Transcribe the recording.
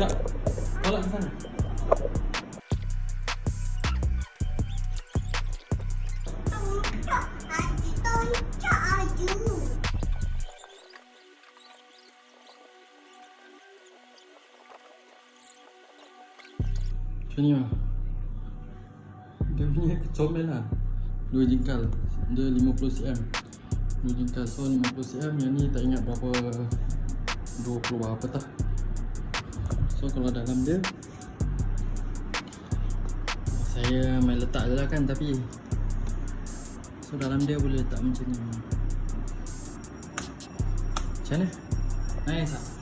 tak tolak ke sana. Macam ni lah Dia punya comel lah. Dua jengkal. Dia 50cm Dua jengkal. So 50cm yang ni tak ingat berapa 20 berapa tah. So kalau dalam dia Saya main letak je lah kan Tapi So dalam dia boleh letak macam ni Macam mana? Nice tak?